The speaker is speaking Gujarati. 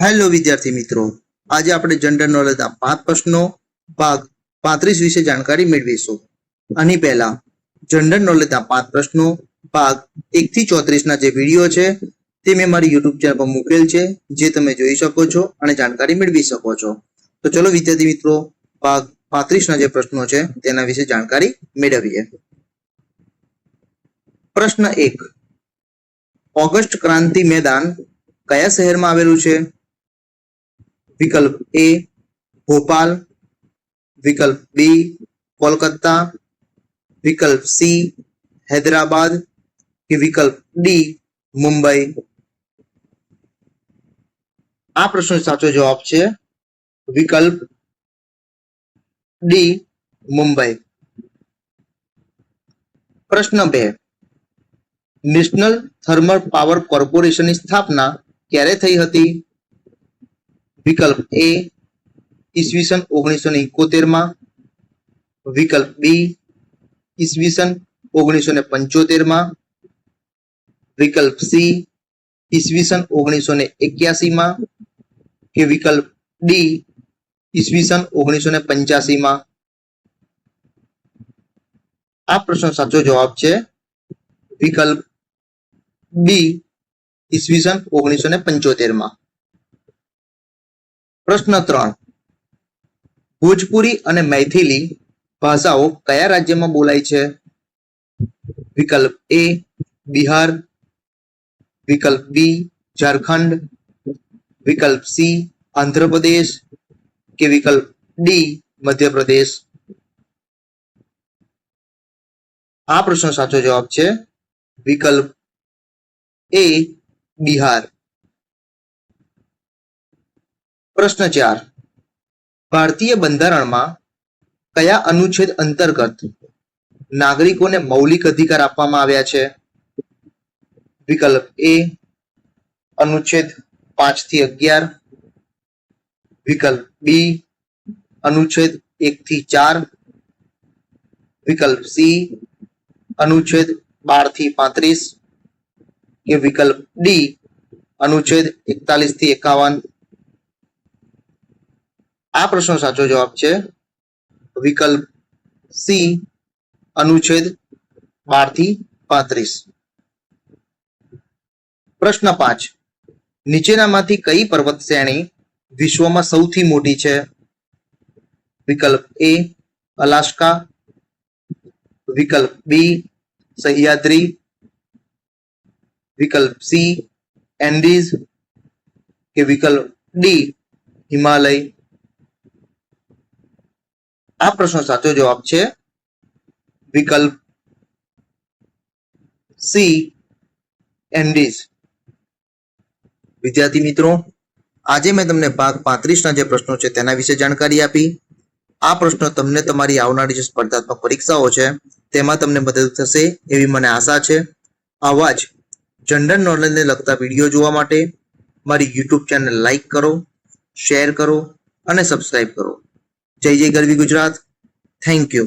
હેલો વિદ્યાર્થી મિત્રો. આજે આપણે જનરલ નોલેજના પાંચ પ્રશ્નો ભાગ પાંત્રીસ વિશે જાણકારી મેળવીશું. આની પહેલા જનરલ નોલેજના પાંચ પ્રશ્નો ભાગ એક થી ચોત્રીસ ના જે વીડિયો છે, તે મેં મારી યુટ્યુબ ચેનલ પર મૂકેલ છે, જે તમે જોઈ શકો છો અને જાણકારી મેળવી શકો છો. તો ચલો વિદ્યાર્થી મિત્રો, ભાગ પાંત્રીસ ના જે પ્રશ્નો છે, તેના વિશે જાણકારી મેળવીએ. પ્રશ્ન એક. ઓગસ્ટ ક્રાંતિ મેદાન કયા શહેરમાં આવેલું છે? વિકલ્પ એ ભોપાલ. વિકલ્પ બી કોલકાતા. વિકલ્પ સી હૈદરાબાદ. કે વિકલ્પ ડી મુંબઈ. આ પ્રશ્નનો સાચો જવાબ છે વિકલ્પ ડી મુંબઈ. પ્રશ્ન બે. નેશનલ થર્મલ પાવર કોર્પોરેશનની સ્થાપના ક્યારે થઈ હતી? વિકલ્પ એ ઈસવીસન ઓગણીસો ને ઇકોતેરમાં વિકલ્પ બી ઈસવીસન ઓગણીસો ને પંચોતેરમાં. વિકલ્પ સી ઈસવીસન ઓગણીસો ને એક્યાસીમાં. કે વિકલ્પ ડી ઈસવીસન ઓગણીસો ને પંચ્યાસીમાં. આ પ્રશ્ન સાચો જવાબ છે વિકલ્પ બી ઈસવીસન ઓગણીસો ને પંચોતેરમાં. પ્રશ્ન ત્રણ. ભોજપુરી અને મૈથિલી ભાષાઓ કયા રાજ્યમાં બોલાય છે? વિકલ્પ એ, બિહાર. વિકલ્પ બી, ઝારખંડ. વિકલ્પ સી, આંધ્રપ્રદેશ. કે વિકલ્પ ડી, મધ્યપ્રદેશ. આ પ્રશ્ન સાચો જવાબ છે. વિકલ્પ એ, બિહાર. પ્રશ્ન ચાર. ભારતીય બંધારણમાં કયા અનુચ્છેદ અંતર્ગત નાગરિકોને મૌલિક અધિકાર આપવામાં આવ્યા છે? વિકલ્પ એ, અનુચ્છેદ પાંચથી અગિયાર. વિકલ્પ બી, અનુચ્છેદ એક થી ચાર. વિકલ્પ સી, અનુચ્છેદ બારથી પાંત્રીસ. કે વિકલ્પ ડી, અનુચ્છેદ એકતાલીસથી એકાવન. આ પ્રશ્નો સાચો જવાબ છે વિકલ્પ સી, અનુચ્છેદ બારથી પાંત્રીસ. પ્રશ્ન પાંચ. નીચેનામાંથી કઈ પર્વત શ્રેણી વિશ્વમાં સૌથી મોટી છે? વિકલ્પ એ, અલાસ્કા. વિકલ્પ બી, સહ્યાદ્રી. વિકલ્પ સી, એન્ડીઝ. કે વિકલ્પ ડી, હિમાલય. આ પ્રશ્નનો સાચો જવાબ છે વિકલ્પ સી એન્ડીઝ વિદ્યાર્થી મિત્રો, આજે મેં તમને ભાગ પાંત્રીસના જે પ્રશ્નો છે તેના વિશે જાણકારી આપી. આ પ્રશ્નો તમને તમારી આવનારી જે સ્પર્ધાત્મક પરીક્ષાઓ છે તેમાં તમને મદદ થશે એવી મને આશા છે. આવા જ જનરલ નોલેજને લગતા વીડિયો જોવા માટે મારી યુટ્યુબ ચેનલ લાઈક કરો, શેર કરો અને સબસ્ક્રાઈબ કરો. જય જય ગરવી ગુજરાત. Thank you